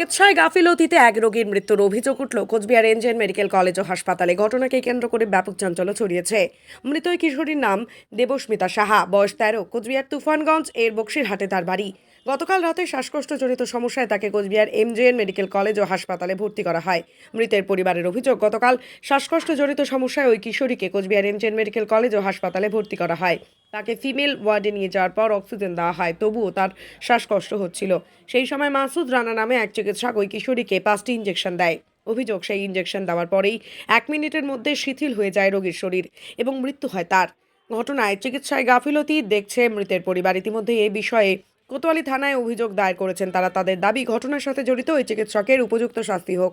চিকিৎসায় গাফিলতিতে এক রোগীর মৃত্যুর অভিযোগ উঠল। কোচবিহার এনজেন মেডিকেল কলেজ ও হাসপাতালে ঘটনাকে কেন্দ্র করে ব্যাপক চাঞ্চল্য ছড়িয়েছে। মৃত কিশোরীর নাম দেবস্মিতা সাহা, বয়স তেরো, কোচবিহার তুফানগঞ্জ এর বক্সিরহাটে তার বাড়ি। গতকাল রাতে শ্বাসকষ্টজনিত সমস্যায় তাকে কোচবিহার এমজেএন মেডিকেল কলেজ ও হাসপাতালে ভর্তি করা হয়। মৃতের পরিবারের অভিযোগ, গতকাল শ্বাসকষ্টজনিত সমস্যায় ওই কিশোরীকে কোচবিহার এমজেএন মেডিকেল কলেজ ও হাসপাতালে ভর্তি করা হয়। তাকে ফিমেল ওয়ার্ডে নিয়ে যাওয়ার পর অক্সিজেন দেওয়া হয়, তবুও তার শ্বাসকষ্ট হচ্ছিল। সেই সময় মাসুদ রানা নামে এক চিকিৎসক ওই কিশোরীকে পাঁচটি ইঞ্জেকশন দেয়। অভিযোগ, সেই ইঞ্জেকশন দেওয়ার পরেই এক মিনিটের মধ্যে শিথিল হয়ে যায় রোগীর শরীর এবং মৃত্যু হয় তার। ঘটনায় চিকিৎসায় গাফিলতি দেখছে মৃতের পরিবার। ইতিমধ্যে এ বিষয়ে কোতোয়ালি থানায় অভিযোগ দায়ের করেছেন তারা। তাদের দাবি, ঘটনার সাথে জড়িত ওই চিকিৎসকের উপযুক্ত শাস্তি হোক।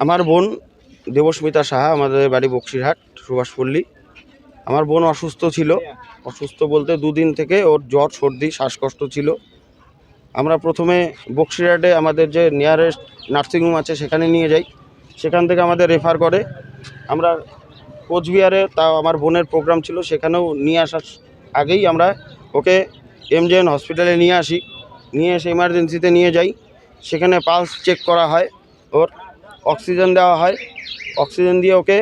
আমার বোন দেবস্মিতা সাহা, আমাদের বাড়ি বক্সিরহাট সুভাষপল্লী আমার বোন অসুস্থ ছিল। অসুস্থ বলতে দুদিন থেকে ওর জ্বর, সর্দি, শ্বাসকষ্ট ছিল। আমরা প্রথমে বক্সিরহাটে আমাদের যে নিয়ারেস্ট নার্সিংহোম আছে সেখানে নিয়ে যাই। সেখান থেকে আমাদের রেফার করে। আমরা কোচবিহারে তাও আমার বোনের প্রোগ্রাম ছিল, সেখানেও নিয়ে আসার আগেই আমরা ওকে এমজেএন হসপিটালে নিয়ে আসি। নিয়ে এসে ইমার্জেন্সিতে নিয়ে যাই। সেখানে পালস চেক করা হয়। ওর অক্সিজেন দেওয়া হয়। অক্সিজেন দিয়ে ওকে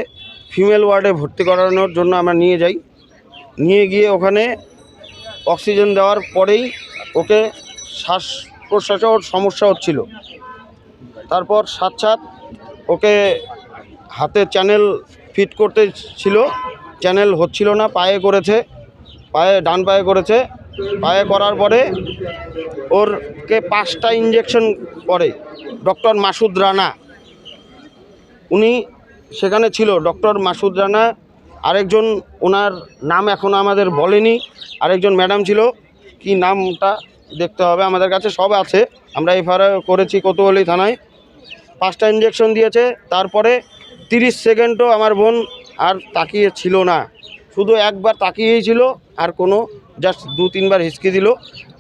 ফিমেল ওয়ার্ডে ভর্তি করানোর জন্য আমরা নিয়ে যাই। নিয়ে গিয়ে ওখানে অক্সিজেন দেওয়ার পরেই ওকে শ্বাস প্রশ্বাসে ওর সমস্যা হচ্ছিল। তারপর সাত সাত ওকে হাতে চ্যানেল ফিট করতে ছিল। চ্যানেল হচ্ছিল না, পায়ে করেছে। পায়ে, ডান পায়ে করেছে। পায়ে করার পরে ওরকে পাঁচটা ইঞ্জেকশন করে ডক্টর মাসুদ রানা। উনি সেখানে ছিল ডক্টর মাসুদ রানা। আরেকজন, ওনার নাম এখনও আমাদের বলেনি। আরেকজন ম্যাডাম ছিল, কি নামটা দেখতে হবে আমাদের কাছে, সব আছে। আমরা এফআইআর করেছি কোতোয়ালি থানায়। পাঁচটা ইঞ্জেকশন দিয়েছে, তারপরে তিরিশ সেকেন্ডও আমার বোন আর তাকিয়ে ছিল না। শুধু একবার তাকিয়েই ছিল, আর কোনো জাস্ট দু তিনবার হিসকি দিল।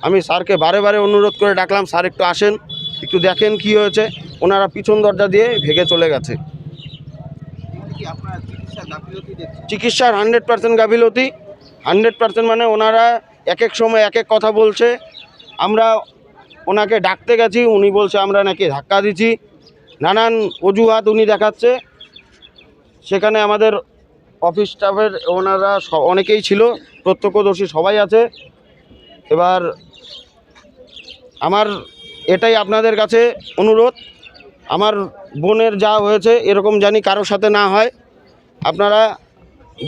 আমি স্যারকে বারে বারে অনুরোধ করে ডাকলাম, স্যার একটু আসেন, একটু দেখেন কি হয়েছে। ওনারা পিছন দরজা দিয়ে ভেগে চলে গেছে। চিকিৎসার হান্ড্রেড পার্সেন্ট গাফিলতি। হান্ড্রেড পার্সেন্ট মানে ওনারা এক এক সময় এক এক কথা বলছে। আমরা ওনাকে ডাকতে গেছি, উনি বলছে, আমরা নাকি ধাক্কা দিচ্ছি। নানান অজুহাত উনি দেখাচ্ছে। সেখানে আমাদের অফিস স্টাফের ওনারা অনেকেই ছিল, প্রত্যক্ষদর্শী সবাই আছে। এবার আমার এটাই আপনাদের কাছে অনুরোধ, আমার বোনের যা হয়েছে এরকম জানি কারোর সাথে না হয়। আপনারা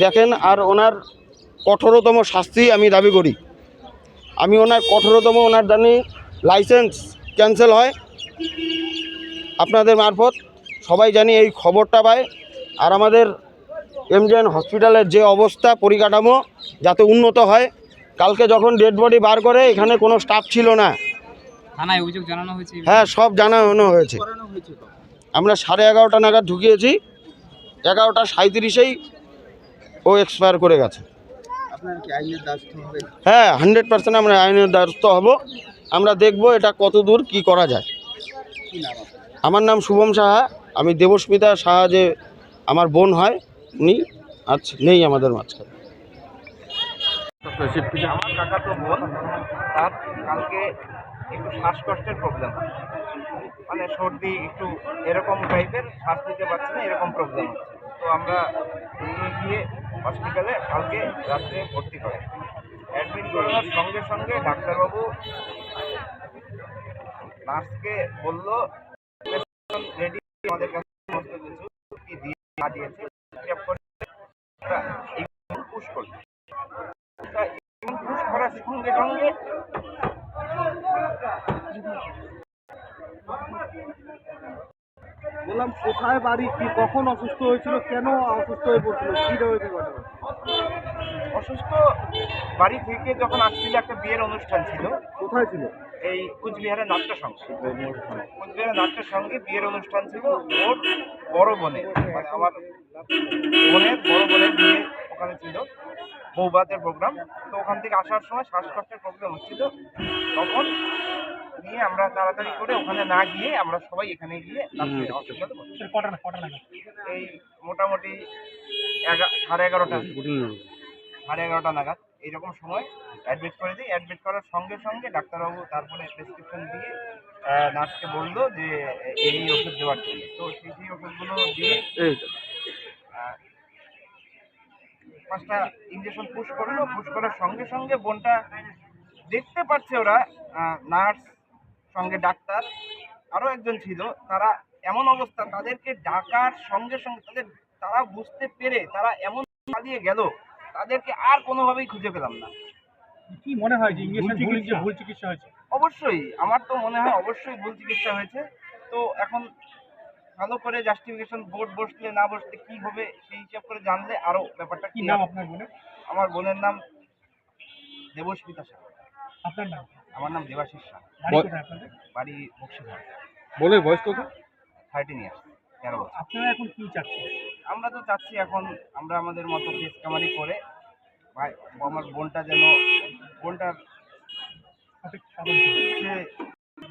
দেখেন, আর ওনার কঠোরতম শাস্তি আমি দাবি করি। আমি ওনার কঠোরতম, ওনার জানি লাইসেন্স ক্যান্সেল হয়। আপনাদের মারফত সবাই জানি এই খবরটা পায়। আর আমাদের এমজেএন হসপিটালের যে অবস্থা পরিকাঠামো যাতে উন্নত হয়। কালকে যখন ডেড বডি বার করে এখানে কোনো স্টাফ ছিল না। থানায় অভিযোগ জানানো হয়েছে? হ্যাঁ সব জানানো হয়েছে। আমরা সাড়ে এগারোটা নাগাদ ঢুকিয়েছি। এগারোটা সাঁত্রিশেই ও এক্সপায়ার করে গেছে। হ্যাঁ হান্ড্রেড পার্সেন্ট আমরা আইনের দ্বারস্থ হব। আমরা দেখব এটা কত দূর কী করা যায়। আমার নাম শুভম সাহা। আমি দেবস্মিতা সাহা যে আমার বোন হয় উনি আজ নেই আমাদের মাঝখানে। আমার তার কালকে একটু শ্বাসকষ্টের প্রবলেম মানে সর্দি একটু এরকম টাইপের শ্বাস নিতে পারছে না, এরকম প্রবলেম তো আমরা গিয়ে হসপিটালে কালকে রাত্রে ভর্তি অ্যাডমিট সঙ্গে সঙ্গে ডাক্তারবাবু নার্সকে বলল রেডি আমাদের কাছে সমস্ত কিছু দিয়ে দিয়েছে? আমরা এইগুলো পুশ করলাম তা পুশ করার সঙ্গে সঙ্গে বললাম কোথায় বাড়ি? কি কখন অসুস্থ হয়েছিল? কেন অসুস্থ হয়ে পড়ছিল? কি হয়েছে অসুস্থ বাড়ি থেকে যখন আসছিল একটা বিয়ের অনুষ্ঠান ছিল। কোথায় ছিল? এই কুচবিহারের নাট্য সঙ্গে কুচবিহারের নাট্য সঙ্গে বিয়ের অনুষ্ঠান ছিল ওর বড় বোনের মানে আমার বোনের বড় বোনের বিয়ে ওখানে ছিল বৌবাতের প্রোগ্রাম তো ওখান থেকে আসার সময় শ্বাসকষ্টের প্রবলেম হচ্ছিল। তখন নিয়ে আমরা তাড়াতাড়ি করে ওখানে না গিয়ে আমরা সবাই এখানে গিয়ে এই মোটামুটি সাড়ে এগারোটা। সাড়ে এগারোটা নাগাদ। এইরকম সময় অ্যাডমিট করে দিই। অ্যাডমিট করার সঙ্গে সঙ্গে ডাক্তারবাবু তারপরে প্রেসক্রিপশন দিয়ে নার্সকে বলল যে এই ওষুধ দেওয়ার জন্য। তো সেই সেই ওষুধগুলো দিয়ে পাঁচটা ইঞ্জেকশন পুশ করল। পুশ করার সঙ্গে সঙ্গে বোনটা দেখতে পাচ্ছে ওরা নার্স সঙ্গে ডাক্তার আরও একজন ছিল। তারা এমন অবস্থা তাদেরকে ডাকার সঙ্গে সঙ্গে তাদের তারা বুঝতে পেরে তারা এমন পালিয়ে গেল তাদেরকে আর কোনোভাবেই খুঁজে পেলাম না। কি মনে হয় যে ইঞ্জেকশন ভুল যে ভুল চিকিৎসা হয়েছে? অবশ্যই আমার তো মনে হয় অবশ্যই ভুল চিকিৎসা হয়েছে। তো এখন ভালো করে জাস্টিফিকেশন বোর্ড বসলে না বসলে কি হবে সেই হিসাব করে জানলে আরও ব্যাপারটা কি নাম আপনার বোনের? আমার বোনের নাম দেবস্মিতা শাহ আপনার নাম? আমার নাম দেবাশিস শাহ বাড়ি কোথায় বাড়ি বক্সিঘাট বলে বয়স কত? থার্টিন ইয়ার্স তেরো বছর। আপনারা এখন কি চাচ্ছেন? আমরা তো চাচ্ছি এখন আমরা আমাদের মতো কেস কামারি করে ভাই আমার বোনটা যেন বোনটার। সে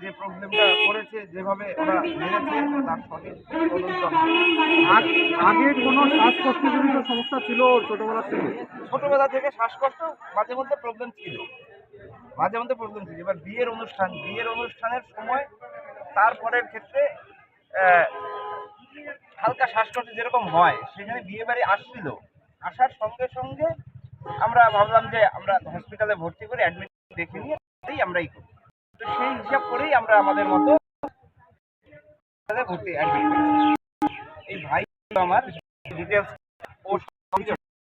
যে প্রবলেমটা করেছে যেভাবে ওরা মেরেছে তার সঠিক তদন্ত। আগে কোনো শ্বাসকষ্টজনিত সমস্যা ছিল ছোটবেলা থেকে ছোটবেলা থেকে শ্বাসকষ্ট মাঝে মধ্যে প্রবলেম ছিল মাঝে মধ্যে প্রবলেম ছিল এবার বিয়ের অনুষ্ঠান বিয়ের অনুষ্ঠানের সময় তারপরের ক্ষেত্রে হালকা শ্বাসকষ্ট যেরকম হয়, সেখানে বিয়ে বাড়ি আসছিল। আসার সঙ্গে সঙ্গে আমরা ভাবলাম যে আমরা হসপিটালে ভর্তি করে অ্যাডমিট দেখে নিয়ে আমরাই করি। তো সেই হিসাব করেই আমরা আমাদের মতো ভর্তি অ্যাডমিট করি এই ভাই আমার ডিটেলস